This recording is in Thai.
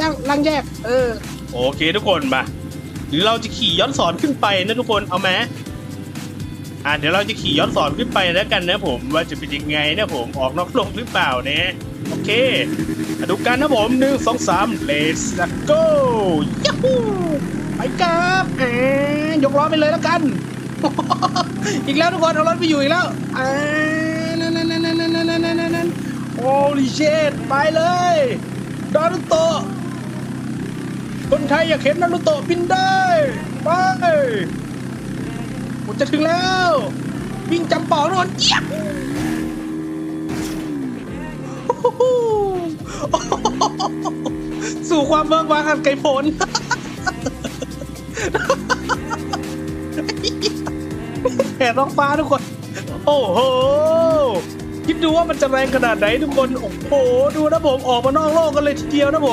ย่างลังแยก เออ โอเคทุกคนมาหรือเราจะขี่ย้อนสอนขึ้นไปนะทุกคนเอาไหมอ่าเดี๋ยวเราจะขี่ย้อนสอนขึ้นไปแล้วกันนะผมว่าจะเป็นยังไงนะผมออกนอกโลกหรือเปล่าเนี่ยโอเคดูกันนะผมหนึ่งสองสามเ let's go ยัฮูไปกับแหมยกล้อไปเลยแล้วกัน อีกแล้วทุกคนเอารถไปอยู่อีกแล้วอ่านั่นนั่นนั่นนั่นนั่นนั่นโอ้ลิเชตไปเลย ดารุโตะคนไทยอยากเห็นนารุโตะบินได้ไปผมจะถึงแล้ว วิ่งจำป่าทุกคนเยี่ยมสู่ความเบิกบานอันไกลผลแห่ท้องฟ้าทุกคน โอ้โห ดูว่ามันจะแรงขนาดไหนทุกคน โอ้โห ดูนะผม ออกมานอกโลกกันเลยทีเดียวนะผม